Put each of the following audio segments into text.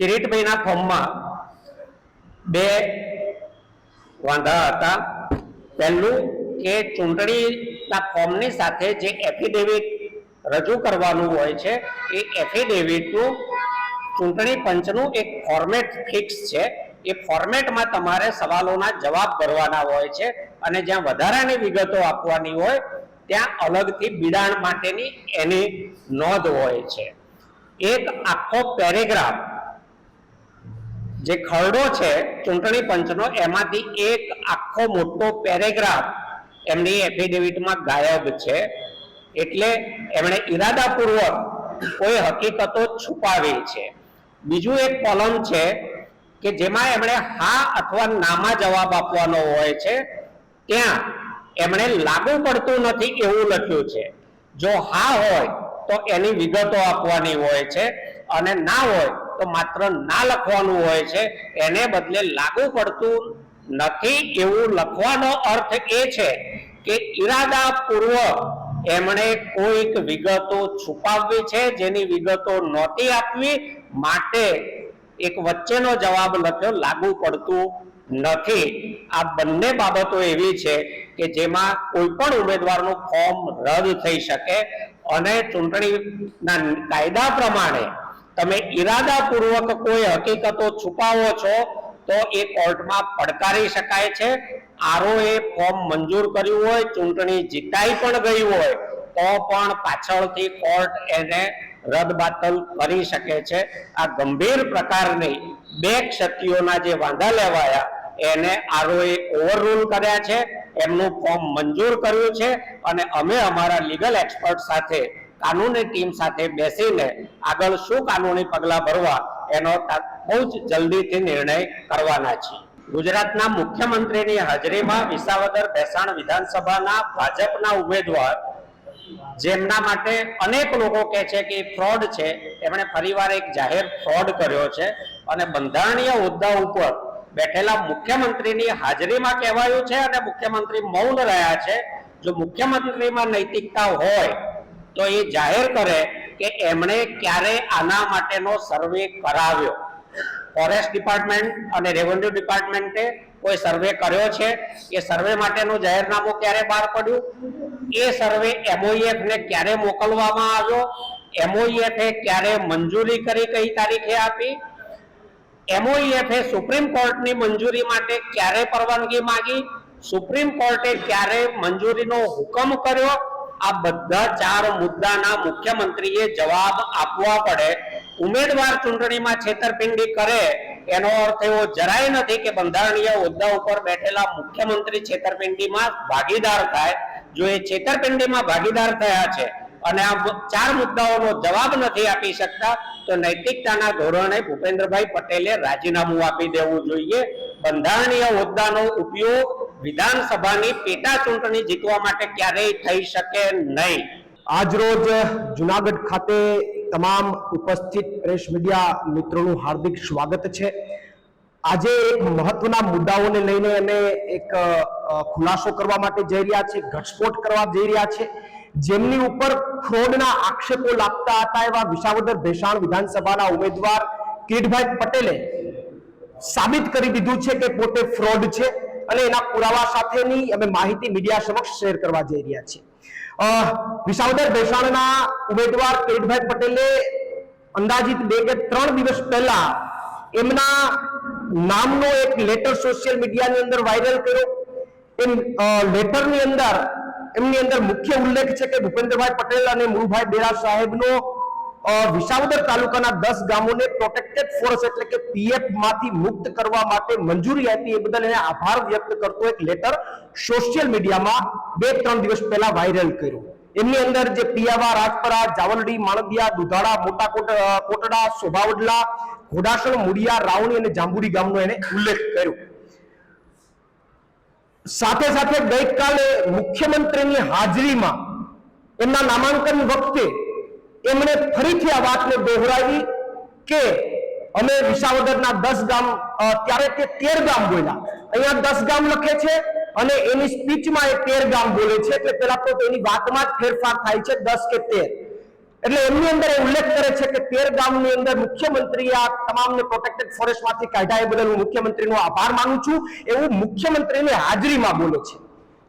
કિરીટભાઈના ફોર્મમાં બે વાંધા હતા. પહેલું કે ચૂંટણીના ફોર્મની સાથે જે એફિડેવિટ રજૂ કરવાનું હોય છે, એ એફિડેવિટનું ચૂંટણી પંચનું એક ફોર્મેટ ફિક્સ છે. એ ફોર્મેટમાં તમારે સવાલોના જવાબ ભરવાના હોય છે અને જ્યાં વધારાની વિગતો આપવાની હોય, ત્યાં અલગથી બિડાણ માટેની એની નોંધ હોય છે. એક આખો પેરેગ્રાફ જે ખરડો છે, ચૂંટણી પંચનો, એમાંથી એક આખો મોટો પેરેગ્રાફ એમની એફિડેવિટમાં ગાયબ છે. એટલે એમણે ઈરાદાપૂર્વક કોઈ હકીકતો છુપાવી છે. બીજું એક કોલમ છે કે જેમાં એમણે હા અથવા નામાં જવાબ આપવાનો હોય છે. ત્યાં એમણે લાગુ પડતું નથી એવું લખ્યું છે. જો હા હોય, તો એની વિગતો આપવાની હોય છે અને ના હોય તો માત્ર ના લખવાનું હોય છે. એને બદલે લાગુ પડતું નથી એવું લખવાનો અર્થ એ છે કે ઈરાદાપૂર્વક એમણે કોઈક વિગતો છુપાવવી છે, જેની વિગતો નહોતી આપવી, માટે એક વચ્ચેનો જવાબ લખ્યો, લાગુ પડતું નથી. આ બંને બાબતો એવી છે કે જેમાં કોઈ પણ ઉમેદવારનું ફોર્મ રદ થઈ શકે અને ચૂંટણીના કાયદા પ્રમાણે તમે ઈરાદાપૂર્વક કોઈ હકીકતો છુપાવો છો, તો એ કોર્ટમાં પડકારી શકાય છે. આરઓએ ફોર્મ મંજૂર કર્યું હોય, ચૂંટણી જીતાઈ પણ ગઈ હોય, તો પણ પાછળથી કોર્ટ એને રદબાતલ કરી શકે છે. આ ગંભીર પ્રકારની બે ક્ષતિઓના જે વાંધા લેવાયા, એને આરઓએ ઓવરરૂલ કર્યા છે. એમનું ફોર્મ મંજૂર કર્યું છે અને અમે અમારા લીગલ એક્સપર્ટ સાથે કાનૂની ટીમ સાથે બેસીને આગળ શું કાનૂની પગલાં ભરવા એનો બહુ જ જલ્દીથી નિર્ણય કરવાના છે. ગુજરાતના મુખ્યમંત્રીની હાજરીમાં વિસાવદર ભેસાણ વિધાનસભાના ભાજપના ઉમેદવાર, જેમના માટે અનેક લોકો કહે છે કે ફ્રોડ છે, એમણે ફરીવાર એક જાહેર ફ્રોડ કર્યો છે અને બંધારણીય હોદ્દા ઉપર બેઠેલા મુખ્યમંત્રીની હાજરીમાં કહેવાયું છે અને મુખ્યમંત્રી મૌન રહ્યા છે. જો મુખ્યમંત્રીમાં નૈતિકતા હોય તો એ જાહેર કરે કે એમણે ક્યારે આના માટેનો સર્વે કરાવ્યો. ફોરેસ્ટ ડિપાર્ટમેન્ટ અને રેવન્યુ ડિપાર્ટમેન્ટે કોઈ સર્વે કર્યો છે? એ સર્વે માટેનું જાહેરનામું ક્યારે બહાર પડ્યું? એ સર્વે એમઓઈએફને ક્યારે મોકલવામાં આવ્યો? એમઓઈએફે ક્યારે મંજૂરી કરી કઈ તારીખે આપી? એમઓઈએફે સુપ્રીમ કોર્ટની મંજૂરી માટે ક્યારે પરવાનગી માંગી? સુપ્રીમ કોર્ટે ક્યારે મંજૂરીનો હુકમ કર્યો? આ બધા ચાર મુદ્દાના મુખ્યમંત્રીએ જવાબ આપવા પડે. ઉમેદવાર ચૂંટણીમાં છેતરપિંડી કરે, એનો અર્થ એવો જરાય નથી કે બંધારણીય હોદ્દા ઉપર બેઠેલા મુખ્યમંત્રી છેતરપિંડીમાં ભાગીદાર થાય. જો એ છેતરપિંડીમાં ભાગીદાર થયા છે અને આ ચાર મુદ્દાઓનો જવાબ નથી આપી શકતા, તો નૈતિકતાના ધોરણે ભૂપેન્દ્રભાઈ પટેલે રાજીનામું આપી દેવું જોઈએ. બંધારણીય હોદ્દાનો ઉપયોગ વિધાનસભાની પેટા ચૂંટણી જીતવા માટે ક્યારેય થઈ શકે નહીં. આજરોજ જુનાગઢ ખાતે તમામ ઉપસ્થિત પ્રેસ મીડિયા મિત્રોનું હાર્દિક સ્વાગત છે. આજે એક મહત્વના મુદ્દાઓને લઈને અમે એક ખુલાસો કરવા માટે જઈ રહ્યા છે ઘટસ્ફોટ કરવા જઈ રહ્યા છે જેમની ઉપર ફ્રોડના આક્ષેપો લાગતા હતા એવા વિસાવદર ભેસાણ વિધાનસભાના ઉમેદવાર કિરીટભાઈ પટેલે સાબિત કરી દીધું છે કે પોતે ફ્રોડ છે. અને એના પુરાવા સાથેની અમે માહિતી મીડિયા સમક્ષ શેર કરવા જઈ રહ્યા છીએ. વિસાવદર ભેસાણના ઉમેદવાર કિરીટભાઈ પટેલે અંદાજિત બે કે ત્રણ દિવસ પહેલા એમના નામનો એક લેટર સોશિયલ મીડિયાની અંદર વાયરલ કર્યો. એમ લેટરની અંદર, એમની અંદર મુખ્ય ઉલ્લેખ છે કે ભૂપેન્દ્રભાઈ પટેલ અને મુળભાઈ બેરા સાહેબનો વિસાવદર તાલુકાના દસ ગામોને પ્રોટેક્ટેડ ફોરેસ્ટ એટલે કે પીએફમાંથી મુક્ત કરવા માટે મંજૂરી આપી. એ બદલ એને આભાર વ્યક્ત કરતો એક લેટર સોશિયલ મીડિયામાં બે ત્રણ દિવસ પહેલા વાયરલ કર્યો. એમની અંદર જે પિયાવા, રાજપરા, જાવલડી, માણદિયા, દુધાળા, મોટા કોટ- કોટડા શોભાવડલા ઘોડાસણ, મુડિયા, રાવણી અને જાંબુડી ગામનો એને ઉલ્લેખ કર્યો. સાથે સાથે ગઈકાલે મુખ્યમંત્રીની હાજરીમાં એમના નામાંકન વખતે એમણે ફરીથી આ વાતને દોહરાવી કે અમે વિસાવદરના દસ ગામ ત્યારે તે તેર ગામ બોલ્યા. અહીંયા દસ ગામ લખે છે અને એની સ્પીચમાં એ તેર ગામ બોલે છે. એટલે પેલા તો એની વાતમાં જ ફેરફાર થાય છે દસ કે તેર. એટલે એમની અંદર એ ઉલ્લેખ કરે છે કે તેર ગામની અંદર મુખ્યમંત્રી આ તમામને પ્રોટેક્ટેડ ફોરેસ્ટમાંથી કાઢ્યા એ બદલ હું મુખ્યમંત્રીનો આભાર માનું છું. એવું મુખ્યમંત્રીની હાજરીમાં બોલે છે.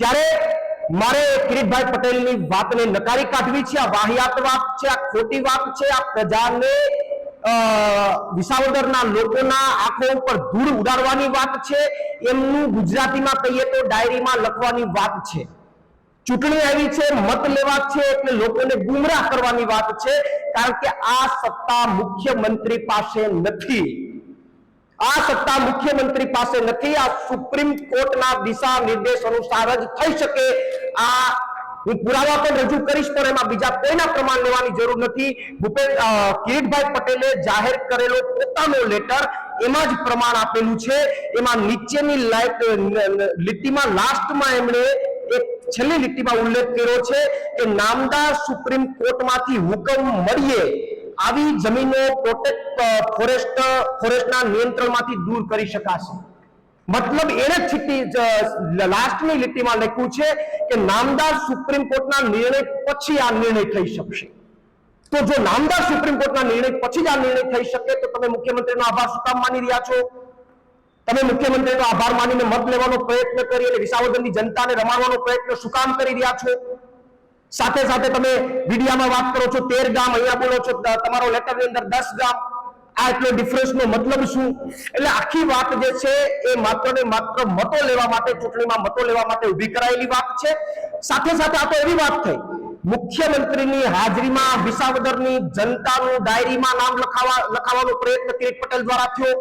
ત્યારે મારે કિરીટભાઈ પટેલની વાતને નકારી કાઢવી છે, આ વાહિયાત વાત છે, આ ખોટી વાત છે, આ પ્રજાને વિસાવદરના લોકોના આંખો ઉપર ધૂળ ઉડાડવાની વાત છે, એમનું ગુજરાતીમાં કહીએ તો ડાયરીમાં લખવાની વાત છે. ચૂંટણી આવી છે, મત લેવા છે, એટલે લોકોને ગુમરાહ કરવાની વાત છે, કારણ કે આ સત્તા મુખ્યમંત્રી પાસે નથી. આ સત્તા મુખ્યમંત્રી પાસે નથી, આ સુપ્રીમ કોર્ટના દિશા નિર્દેશ અનુસાર જ થઈ શકે. આ હું પુરાવા પણ રજૂ કરીશ, પણ એમાં બીજા કોઈના પ્રમાણ લેવાની જરૂર નથી. ભૂપેન્દ્ર કિરીટભાઈ પટેલે જાહેર કરેલો પોતાનો લેટર એમાં જ પ્રમાણ આપેલું છે. એમાં નીચેની લીટીમાં લાસ્ટમાં એમણે એક છેલ્લી લીટીમાં ઉલ્લેખ કર્યો છે કે, નામદાર સુપ્રીમ કોર્ટમાંથી હુકમ મળીએ આવી જમીનો પ્રોટેક્ટ ફોરેસ્ટ ફોરેસ્ટના નિયંત્રણમાંથી દૂર કરી શકાશે. મતલબ એને જ છીટી લાસ્ટની લીટીમાં લખ્યું છે કે નામદાર સુપ્રીમ કોર્ટના નિર્ણય પછી આ નિર્ણય થઈ શકશે. તો જો નામદાર સુપ્રીમ કોર્ટના નિર્ણય પછી જ આ નિર્ણય થઈ શકે, તો તમે મુખ્યમંત્રીનો આભાર શું કામ માની રહ્યા છો? તમે મુખ્યમંત્રીનો આભાર માનીને મત લેવાનો પ્રયત્ન કરી અને વિસાવદનની જનતાને રમાડવાનો પ્રયત્ન શું કામ કરી રહ્યા છો? સાથે સાથે તમે મીડિયામાં વાત કરો છો, તેર ગામ અહીંયા બોલો છો તમારો તમારો લેટરની અંદર દસ ગામ. આ એટલો ડિફરન્સનો મતલબ શું? એટલે આખી વાત જે છે એ માત્ર ને માત્ર મતો લેવા માટે, ચૂંટણીમાં મતો લેવા માટે ઊભી કરાયેલી વાત છે. સાથે સાથે આ તો એવી વાત થઈ. મુખ્યમંત્રીની હાજરીમાં વિસાવદરની જનતાનું ડાયરીમાં નામ લખાવા, લખાવવાનો પ્રયત્ન કિરીટ પટેલ દ્વારા થયો.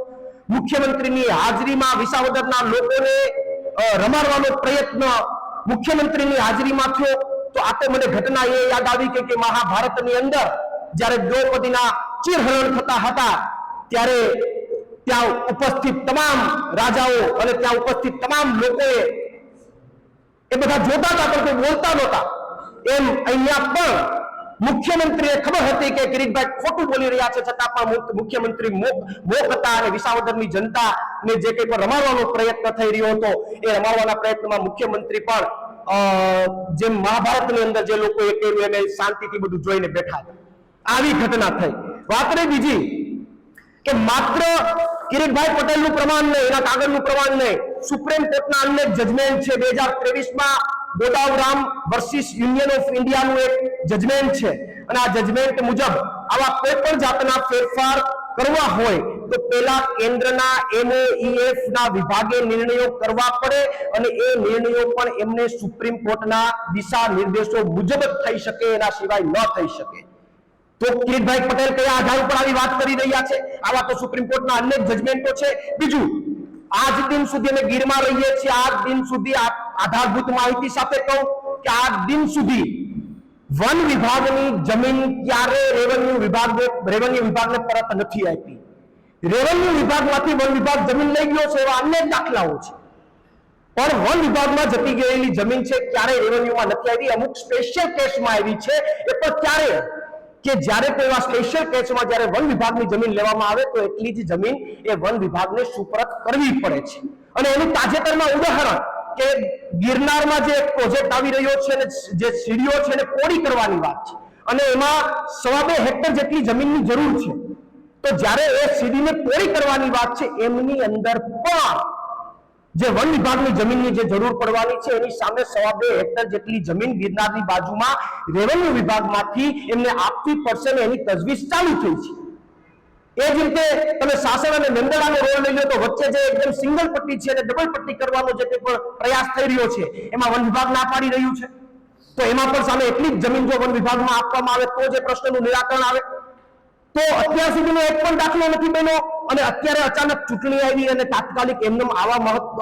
મુખ્યમંત્રીની હાજરીમાં વિસાવદરના લોકોને રમાડવાનો પ્રયત્ન મુખ્યમંત્રીની હાજરીમાં થયો. તો આ તો મને ઘટના એ યાદ આવી કે કે મહાભારતની અંદર જ્યારે દ્રૌપદીના ચીરહરણ થતા હતા, ત્યારે ત્યાં ઉપસ્થિત તમામ રાજાઓ અને ત્યાં ઉપસ્થિત તમામ લોકોએ એ બધા જોતા હતા, પણ બોલતા નહોતા. એમ અહીંયા પણ મુખ્યમંત્રીએ ખબર હતી કે કિરીટભાઈ ખોટું બોલી રહ્યા છે, છતાં પણ મુખ્ય- મુખ્યમંત્રી મોક હતા અને વિસાવદરની જનતાને જે કંઈ પણ રમાડવાનો પ્રયત્ન થઈ રહ્યો હતો, એ રમાડવાના પ્રયત્નમાં મુખ્યમંત્રી પણ જેમ મહાભારતની અંદર જે લોકો કર્યું એને શાંતિથી બધું જોઈને બેઠા આવી ઘટના થઈ. વાત રહી બીજી, કે માત્ર કિરીટભાઈ પટેલનું પ્રમાણ નહીં, એના કાગળનું પ્રમાણ નહીં. સુપ્રીમ કોર્ટના અન્ય જજમેન્ટ છે. બે હજાર ત્રેવીસમાં ગોદાવરામ વર્સિસ યુનિયન ઓફ ઇન્ડિયાનું એક જજમેન્ટ છે. અને આ જજમેન્ટ મુજબ આવા કોઈ પણ જાતના ફેરફાર કરવા હોય, તો પેલા કેન્દ્રના એમઓઈએફ ના વિભાગે નિર્ણયો કરવા પડે અને એ નિર્ણયો પણ એમને સુપ્રીમ કોર્ટના દિશા નિર્દેશો મુજબ થઈ શકે, એના સિવાય ન થઈ શકે. તો કિરીટભાઈ પટેલ કયા આધાર ઉપર આવી વાત કરી રહ્યા છે? આવા તો સુપ્રીમ કોર્ટના અનેક જજમેન્ટો છે. બીજું, આજ દિન સુધી અમે ગીરમાં રહીએ છીએ. આજ દિન સુધી આધારભૂત માહિતી સાથે કહું કે આજ દિન સુધી વન વિભાગની જમીન ક્યારે રેવન્યુ વિભાગ રેવન્યુ વિભાગને પરત નથી આપી. રેવન્યુ વિભાગમાંથી વન વિભાગ જમીન લઈ ગયો છે એવા અનેક દાખલાઓ છે. પણ વન વિભાગમાં જતી ગયેલી જમીન છે ક્યારે રેવન્યુમાં નથી આવી? અમુક સ્પેશિયલ કેસમાં આવી છે. એ પણ ક્યારે? કે જ્યારે કોઈ એવા સ્પેશિયલ કેસમાં જ્યારે વન વિભાગની જમીન લેવામાં આવે તો એટલી જ જમીન એ વન વિભાગને સુપરત કરવી પડે છે. અને એનું તાજેતરમાં ઉદાહરણ. કે ગિરનારમાં જે પ્રોજેક્ટ આવી રહ્યો છે અને જે સીડીઓ છે એને પોળી કરવાની વાત છે. અને એમાં સવા બે હેક્ટર જેટલી જમીનની જરૂર છે. તો જ્યારે એ સીડીને પોળી કરવાની વાત છે, એમની અંદર પણ જે વન વિભાગની જમીનની જે જરૂર પડવાની છે, એની સામે સવા બે હેક્ટર જેટલી જમીન ગિરનારની બાજુમાં રેવન્યુ વિભાગમાંથી એમને આપવી પડશે ને એની તજવીજ ચાલુ થઈ છે. એ જ રીતે તમે સાસણ અને નંદડાનો રોલ લઈ લો તો વચ્ચે જે એકદમ સિંગલ પટ્ટી છે અને ડબલ પટ્ટી કરવાનો જે પણ પ્રયાસ થઈ રહ્યો છે, એમાં વન વિભાગ ના પાડી રહ્યું છે. તો એમાં પણ સામે એટલી જ જમીન જો વન વિભાગમાં આપવામાં આવે તો જે પ્રશ્નનું નિરાકરણ આવે. તો અત્યાર સુધીનો એક પણ દાખલો નથી બન્યો અને અત્યારે અચાનક ચૂંટણી આવી અને તાત્કાલિક એમને આવા મહત્વ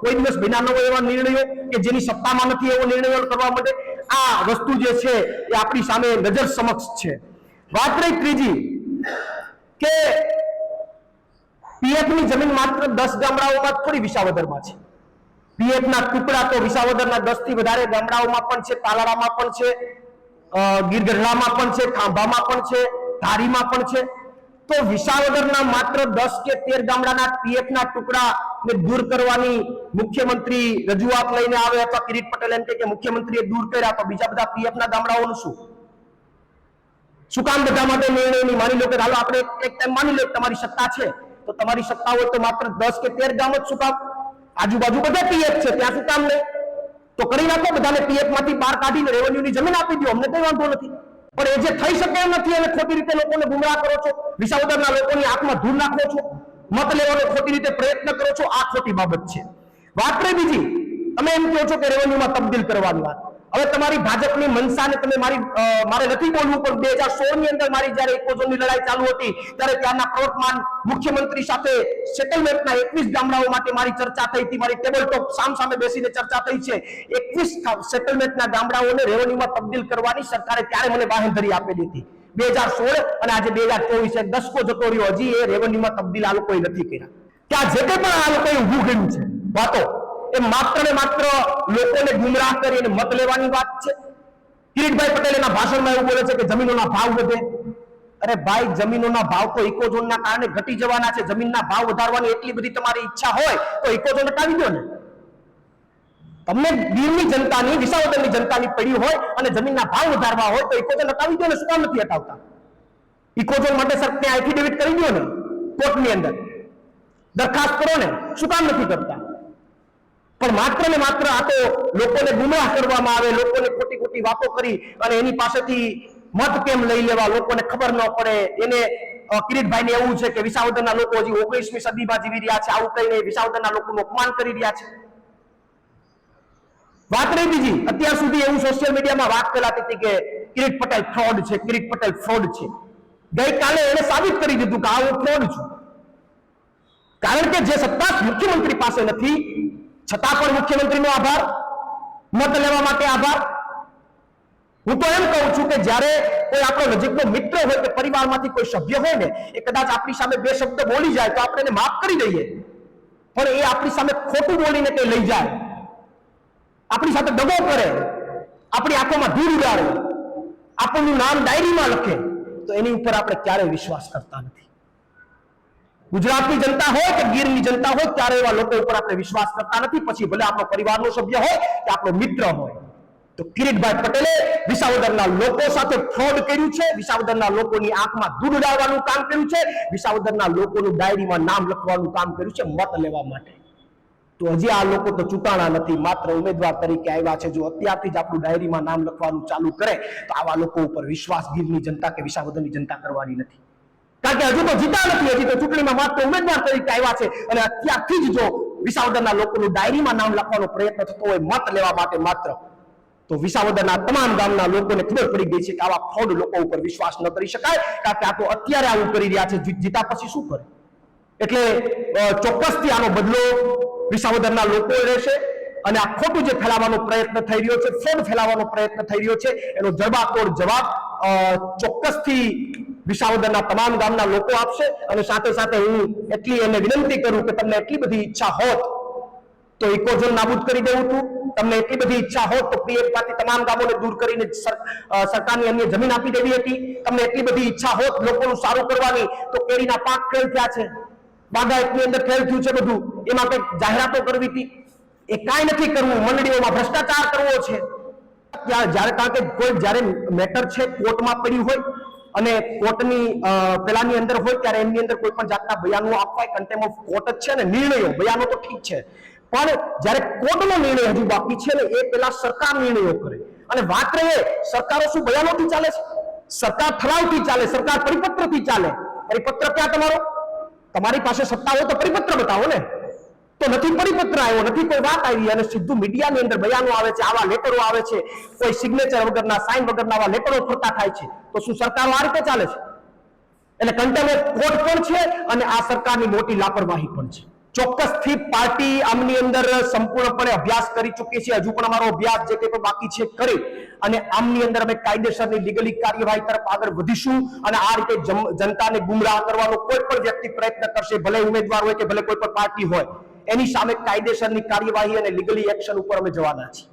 કોઈ દિવસ બિના ન એવા નિર્ણયો કે જેની સત્તામાં નથી એવો નિર્ણયો કરવા માટે આ વસ્તુ જે છે એ આપણી સામે નજર સમક્ષ છે. વાત રહી ત્રીજી. કે પીએફની જમીન માત્ર દસ ગામડાઓમાં થોડી વિસાવદરમાં છે. પીએફ ના ટુકડા તો વિસાવદરના દસથી વધારે ગામડાઓમાં પણ છે તાલાળામાં પણ છે ગીરગઢડામાં પણ છે, ખાંભામાં પણ છે, ધારીમાં પણ છે. તો વિસાવદરના માત્ર દસ કે તેર ગામડાના પીએફ ના ટુકડા ને દૂર કરવાની મુખ્યમંત્રી રજૂઆત લઈને આવે અથવા કિરીટ પટેલ એમ કે મુખ્યમંત્રીએ દૂર કર્યા તો બીજા બધા પીએફ ના ગામડાઓનું શું? શું કામ બધા માટે નિર્ણય નહીં? માની લો કે હાલો આપણે એક- ટાઈમ માની લો તમારી સત્તા છે, તો તમારી સત્તા હોય તો માત્ર દસ કે તેર ગામ જ શું કામ? આજુબાજુ બધા પીએફ છે, ત્યાં શું કામ નહીં? તો કરી નાખો, બધાને પીએફમાંથી બહાર કાઢીને રેવન્યુ ની જમીન આપી દો, અમને કઈ વાંધો નથી. પણ એ જે થઈ શકે એમ નથી અને ખોટી રીતે લોકોને ગુમરાહ કરો છો, વિસાવદરના લોકોની આંખમાં ધૂળ નાખો છો, મત લેવાનો ખોટી રીતે પ્રયત્ન કરો છો, આ ખોટી બાબત છે. વાત રહી બીજી, તમે એમ કહો છો કે રેવન્યુમાં તબદીલ કરવાની વાત. હવે તમારી ભાજપની મનસાને તમે મારી મારે નથી બોલવું, પણ બે હજાર સોળની અંદર મારી જયારે ઇકોઝોનની લડાઈ ચાલુ હતી, ત્યારે ત્યાંના પ્રવર્તમાન મુખ્યમંત્રી સાથે સેટલમેન્ટના એકવીસ ગામડાઓ માટે મારી ચર્ચા થઈ હતી, મારી ટેબલ ટોપ સામ સામે બેસીને ચર્ચા થઈ છે. એકવીસ સેટલમેન્ટના ગામડાઓને રેવન્યુમાં તબદીલ કરવાની સરકારે ત્યારે મને બાહેંધરી આપેલી હતી. બે હજાર સોળ અને આજે બે હજાર ચોવીસ દસકો જતો રહ્યો, હજી એ રેવન્યુમાં તબદીલ આ લોકોએ નથી કર્યા. ત્યાં જે કંઈ પણ આ લોકોએ ઊભું કર્યું છે, વાતો. એ માત્ર ને માત્ર લોકોને ગુમરાહ કરીને મત લેવાની વાત છે. કિરીટભાઈ પટેલ એના ભાષણમાં એવું બોલે છે કે જમીનોના ભાવ વધે. અરે ભાઈ, જમીનોના ભાવ તો ઇકોઝોનના કારણે ઘટી જવાના છે. જમીનના ભાવ વધારવાની એટલી બધી તમારી ઈચ્છા હોય તો ઇકોઝોન હટાવી દો ને. તમને દીવની જનતાની, વિસાવદરની જનતાની પડી હોય અને જમીનના ભાવ વધારવા હોય તો ઇકોઝોન હટાવી દો ને. શું કામ નથી હટાવતા? ઇકોઝોન માટે સર ત્યાં એફિડેવિટ કરી દો ને, કોર્ટની અંદર. દરખાસ્ત કરો ને. શું કામ નથી કરતા? પણ માત્ર ને માત્ર આ તો લોકોને ગુમરાહ કરવામાં આવે, લોકોને ખોટી ખોટી વાતો કરી અને એની પાસેથી મત કેમ લઈ લેવા લોકોને ખબર ન પડે. એને કિરીટભાઈને એવું છે કે વિસાવદરના લોકો હજી ઓગણીસમી સદીમાં જીવી રહ્યા છે. આવું કહીને વિસાવદરના લોકોનું અપમાન કરી રહ્યા છે. વાત રહી બીજી. અત્યાર સુધી એવું સોશિયલ મીડિયામાં વાત ફેલાતી હતી કે કિરીટ પટેલ ફ્રોડ છે, કિરીટ પટેલ ફ્રોડ છે. ગઈકાલે એને સાબિત કરી દીધું કે આ હું ફ્રોડ છું. કારણ કે જે સત્તા મુખ્યમંત્રી પાસે નથી છતાં પણ મુખ્યમંત્રીનો આભાર, મત લેવા માટે આભાર. હું તો એમ કહું છું કે જ્યારે કોઈ આપણો નજીકનો મિત્ર હોય કે પરિવારમાંથી કોઈ સભ્ય હોય ને, એ કદાચ આપણી સામે બે શબ્દ બોલી જાય તો આપણે એને માફ કરી દઈએ. પણ એ આપણી સામે ખોટું બોલીને કંઈ લઈ જાય. આપણી સાથે દગો કરે, આપણી આંખોમાં ધૂળ ઉડાડે આપણનું નામ ડાયરીમાં લખે, તો એની ઉપર આપણે ક્યારેય વિશ્વાસ કરતા નથી. ગુજરાતની જનતા હોય કે ગીરની જનતા હોય ત્યારે એવા લોકો ઉપર આપણે વિશ્વાસ કરતા નથી. પછી ભલે આપણો પરિવારનો સભ્ય હોય કે આપણો મિત્ર હોય. તો કિરીટભાઈ પટેલે વિસાવદરના લોકો સાથે ફ્રોડ કર્યું છે. વિસાવદરના લોકોની આંખમાં દૂધ ડાળવાનું કામ કર્યું છે. વિસાવદરના લોકોનું ડાયરીમાં નામ લખવાનું કામ કર્યું છે મત લેવા માટે. તો હજી આ લોકો તો ચૂંટાણા નથી. માત્ર ઉમેદવાર તરીકે આવ્યા છે. જો અત્યારથી જ આપણું ડાયરીમાં નામ લખવાનું ચાલુ કરે, તો આવા લોકો ઉપર વિશ્વાસ ગીરની જનતા કે વિસાવદરની જનતા કરવાની નથી. કારણ કે હજુ તો જીતા નથી, હજી તો ચૂંટણીમાં માત્ર ઉમેદવાર તરીકે આવ્યા છે. અને અત્યારથી જ જો વિસાવદરના લોકોનું ડાયરીમાં નામ લખવાનો પ્રયત્ન થતો હોય, મત લેવા માટે માત્ર. તો વિસાવદરના તમામ ગામના લોકોને ખબર પડી ગઈ છે કે આવા ફ્રોડ લોકો ઉપર વિશ્વાસ ન કરી શકાય, કારણ કે આ તો અત્યારે આવું કરી રહ્યા છે, જીતા પછી શું કરે? એટલે ચોક્કસથી આનો બદલો વિસાવદરના લોકો રહેશે અને આ ખોટું જે ફેલાવવાનો પ્રયત્ન થઈ રહ્યો છે ફ્રોડ ફેલાવવાનો પ્રયત્ન થઈ રહ્યો છે, એનો જડબાતોડ જવાબ ચોક્કસથી વિસાવદરના તમામ ગામના લોકો આપશે અને સાથે સાથે હું એટલી એને વિનંતી કરું કે તમને એટલી બધી ઈચ્છા હોત તો ઇકોઝોન નાબૂદ કરી દેવું હતું તમને એટલી બધી ઈચ્છા હોત તો પીએફમાંથી તમામ ગામોને દૂર કરીને સર- સરકારની અન્ય જમીન આપી દેવી હતી. તમને એટલી બધી ઈચ્છા હોત લોકોનું સારું કરવાની તો કેરીના પાક ફેલ થયા છે. બાગાયતની અંદર ફેલ થયું છે બધું. એમાં કંઈક જાહેરાતો કરવી હતી. એ કાંઈ નથી કરવું. મંડળીઓમાં ભ્રષ્ટાચાર કરવો છે. જ્યારે કારણ કે કોઈ જ્યારે મેટર છે, કોર્ટમાં પડ્યું હોય અને કોર્ટની પેલાની અંદર હોય ત્યારે એમની અંદર કોઈ પણ જાતના બયાનો આપવા કન્ટેમ ઓફ કોર્ટ જ છે ને નિર્ણયો બયાનો તો ઠીક છે. પણ જ્યારે કોર્ટનો નિર્ણય હજુ બાકી છે ને, એ પેલા સરકાર નિર્ણયો કરે. અને વાત રહે, સરકારો શું બયાનોથી ચાલે છે? સરકાર ઠરાવથી ચાલે, સરકાર પરિપત્રથી ચાલે. પરિપત્ર ક્યાં તમારો? તમારી પાસે સત્તા હોય તો પરિપત્ર બતાવો ને. તો નથી પરિપત્ર આવ્યો, નથી કોઈ વાત આવી અને સીધું મીડિયાની અંદર બયાનો આવે છે, આવા લેટરો આવે છે, કોઈ સિગ્નેચર વગરના સાઇન વગરના આવા લેટરો ફરતા થાય છે. તો શું સરકારો આ રીતે ચાલે છે? એટલે ઓફ કોર્ટ પણ છે અને આ સરકારની મોટી લાપરવાહી પણ છે. ચોક્કસથી પાર્ટી આમની અંદર સંપૂર્ણપણે અભ્યાસ કરી ચૂકી છે, હજુ પણ અમારો અભ્યાસ જે કંઈ પણ બાકી છે કરી. અને આમની અંદર અમે કાયદેસરની લીગલી કાર્યવાહી તરફ આગળ વધીશું અને આ રીતે જનતાને ગુમરાહ કરવાનો કોઈ પણ વ્યક્તિ પ્રયત્ન કરશે, ભલે ઉમેદવાર હોય કે ભલે કોઈ પણ પાર્ટી હોય. એની સામે કાયદેસરની કાર્યવાહી અને લીગલી એક્શન ઉપર અમે જવાના છીએ.